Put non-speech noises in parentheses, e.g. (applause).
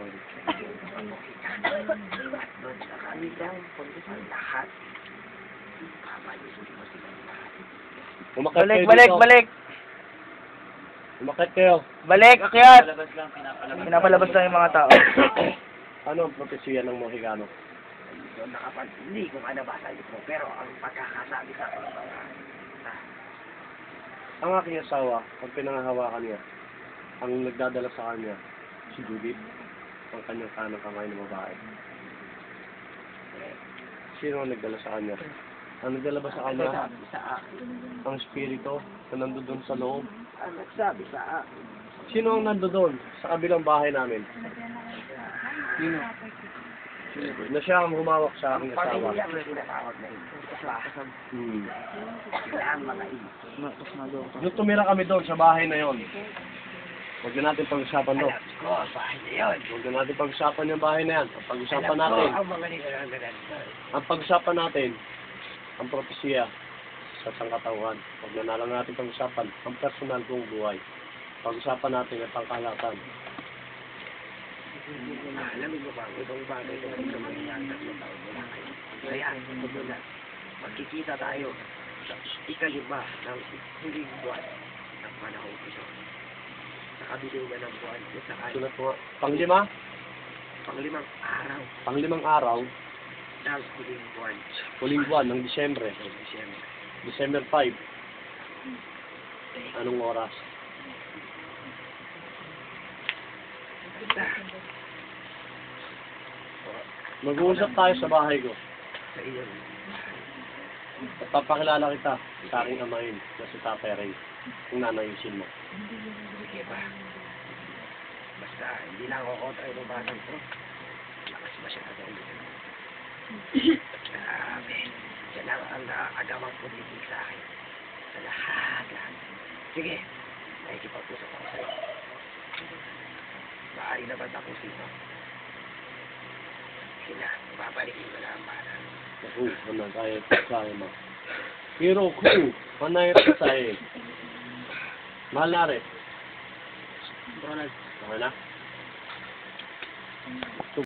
Ang lahat. Mo sila lahat. Umakit Balik, kayo balik, dito. balik. Umakit kayo. Balik, akyat. Palabas lang, pinapalabas. Pinapalabas lang yung mga tao. (coughs) Ano ang propesya ng Mohicano? Doon nakapag, hindi ko nga nabasa ito. Pero ang pagkakasabi sa akin, ah, Ang aking asawa, pag pinangahawakan niya, ang nagdadala sa kanya, si Judith, ang kanyang kanang kamay ng babae. Sino ang nagdala sa kanya? Ang nagdala ba sa kanya? nagsabi sa akin. Ang spirito na nandoon sa loob. Ang nagsabi sa akin. Sino ang nandoon sa kabilang bahay namin? Sino? Na siya ang humawak sa aking asawa. Pamilya ang tinatawag na ito. Sa Hmm. ang mga ito. Nung tumira kami doon sa bahay na yon, huwag na natin pag-usapan doon. Alam ko, bahay na yun. Huwag na natin pag-usapan yung bahay na yan. Ang pag-usapan Alam ko, natin, ang mga nilalandaran ko. ang pag-usapan natin, ang propesya sa sangkatawan. Huwag na na lang natin pag-usapan ang personal kong buhay. Pag-usapan natin ang pangkalatan. Alam mo ba, itong bagay na ito sa mga taon mula kayo. Kaya, ito na, magkikita tayo sa ikalima ng buwan ng panahon ito. Sa kabilingan ng buwan, kung sakali, Sulat po. Panglima, panglimang araw panglimang araw, ng huling buwan huling buwan ng Disyembre. ng Disyembre. December 5. Anong oras? Mag-uusap tayo sa bahay ko. sa iyo, papakilala kita sa aking amahin na si Tatay Ray. Kung nanayisin mo. sige ba? Basta, hindi lang ako kontra yung batang ko. Lakas masyado ulo. Grabe. Yan lang ang naaagawang pulitig sa akin. Sa lahat, lahat. Sige, nakikipag-usap ako sa'yo. Maaari naman tapusin mo. Sila, babalikin mo na ang bata. Ano tayo tayo mo. Pero kung manay tayo. Mahal na rin. Ronald, Okay na?